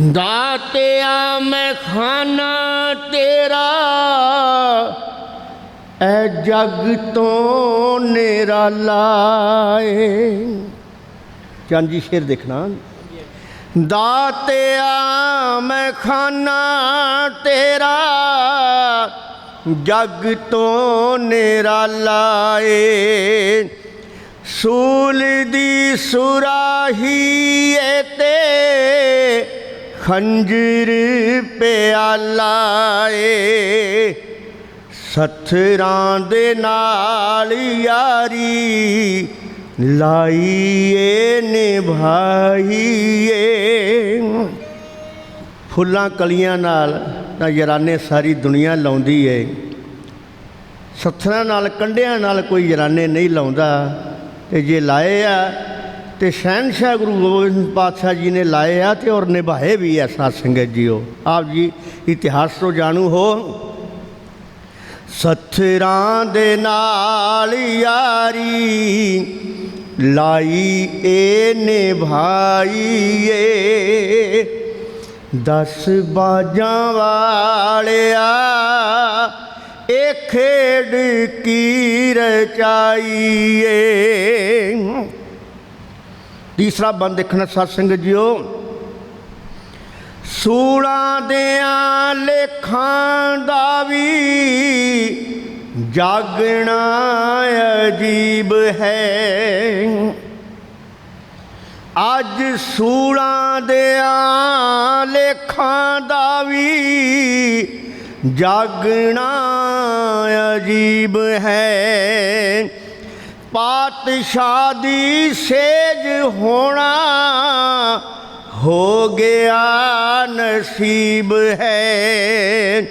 ਦਾਤਿਆ ਮੈਂ ਖਾਨਾ ਤੇਰਾ, ਐ ਜਗ ਤੋਂ ਨਿਰਾਲਾ ਏ ਚੰਦ ਸ਼ੇਰ ਦੇਖਣਾ। ਦਾਤਿਆ ਮੈਂ ਖਾਨਾ ਤੇਰਾ, ਜਗ ਤੋਂ ਨਿਰਾਲਾ ਏ ਸੂਲ ਦੀ ਸੁਰਾਹੀ ਏ ਤੇ ਖੰਜਰ ਪਿਆਲਾ ਏ, ਸੱਥਰਾਂ ਦੇ ਨਾਲ ਯਾਰੀ ਲਾਈਏ, ਨਿਭਾਈਏ। ਫੁੱਲਾਂ ਕਲੀਆਂ ਨਾਲ ਤਾਂ ਯਰਾਨੇ ਸਾਰੀ ਦੁਨੀਆ ਲਾਉਂਦੀ ਏ। ਸੱਥਰਾਂ ਨਾਲ ਕੰਡਿਆਂ ਨਾਲ ਕੋਈ ਯਰਾਨੇ ਨਹੀਂ ਲਾਉਂਦਾ। ਤੇ ਜੇ ਲਾਏ ਆ ਤੇ ਸ਼ਹਿਨशाह ਗੁਰੂ ਗੋਬਿੰਦ ਪਾਤਸ਼ਾਹ ਜੀ ਨੇ ਲਾਏ ਆ ਤੇ ਔਰ ਨਿਭਾਏ ਵੀ ਆ ਸਾਧ ਸੰਗਤ ਜੀਓ। ਆਪ ਜੀ ਇਤਿਹਾਸ ਤੋਂ ਜਾਣੂ ਹੋ। ਸਥਰਾਂ ਦੇ ਨਾਲ ਯਾਰੀ ਲਾਈ ਏ, ਨਿਭਾਈਏ। ਦਸ ਬਾਜਾਂ ਵਾਲਿਆ ਇਹ ਖੇਡ ਕੀ ਰਚਾਈਏ। ਤੀਸਰਾ ਬੰਦ ਦੇਖਣਾ ਸਾਧ ਸੰਗਤ ਜੀਓ। ਸੂਲਾਂ ਦਿਆਂ ਲੇਖਾਂ ਦਾ ਵੀ ਜਾਗਣਾ ਅਜੀਬ ਹੈ। ਅੱਜ ਸੂਲਾਂ ਦਿਆਂ ਲੇਖਾਂ ਦਾ ਵੀ ਜਾਗਣਾ ਅਜੀਬ ਹੈ। ਪਾਤਸ਼ਾਹ ਦੀ ਸੇਜ ਹੋਣਾ ਹੋ ਗਿਆ ਨਸੀਬ ਹੈ।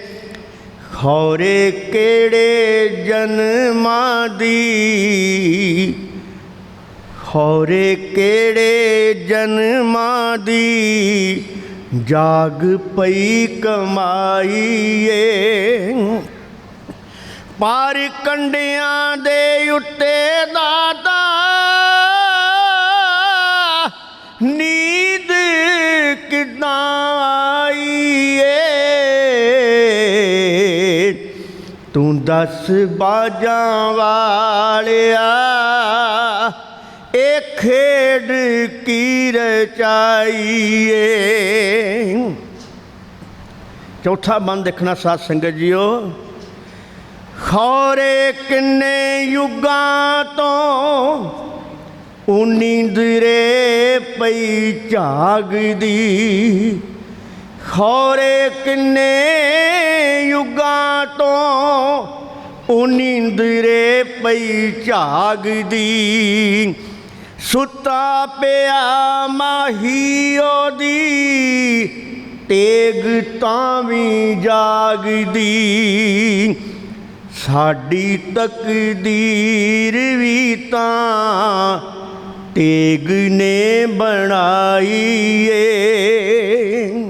ਖੌਰੇ ਕਿਹੜੇ ਜਨਮਾਂ ਦੀ? ਖੌਰੇ ਕਿਹੜੇ ਜਨਮਾਂ ਦੀ? ਜਾਗ ਪਈ ਕਮਾਈਏ। ਪਰ ਕੰਡਿਆਂ ਦੇ ਉੱਤੇ ਦਾਦਾ ਨੀਂਦ ਕਿਦਾਂ ਆਈਏ? ਤੂੰ ਦੱਸ ਬਾਜਾਂ ਵਾਲਿਆ, ਇਹ ਖੇਡ ਕੀ ਏ ਚੌਥਾ ਮਨ ਦੇਖਣਾ ਸਾਧ ਸੰਗਤ ਜੀਓ ਖੌਰੇ ਕਿੰਨੇ ਯੁੱਗਾਂ ਤੋਂ ਉਹ ਨੀਂਦਰੇ ਪਈ ਝਾਗਦੀ ਖੌਰੇ ਕਿੰਨੇ ਯੁੱਗਾਂ ਤੋਂ ਉਹ ਨੀਂਦਰੇ ਪਈ ਝਾਗਦੀ ਸੁੱਤਾ ਪਿਆ ਮਾਹੀ ਉਹਦੀ ਤੇਗ ਤਾਂ ਵੀ ਜਾਗਦੀ। ਸਾਡੀ ਤਕਦੀਰ ਵੀ ਤਾਂ ਤੇਗ ਨੇ ਬਣਾਈ ਏ।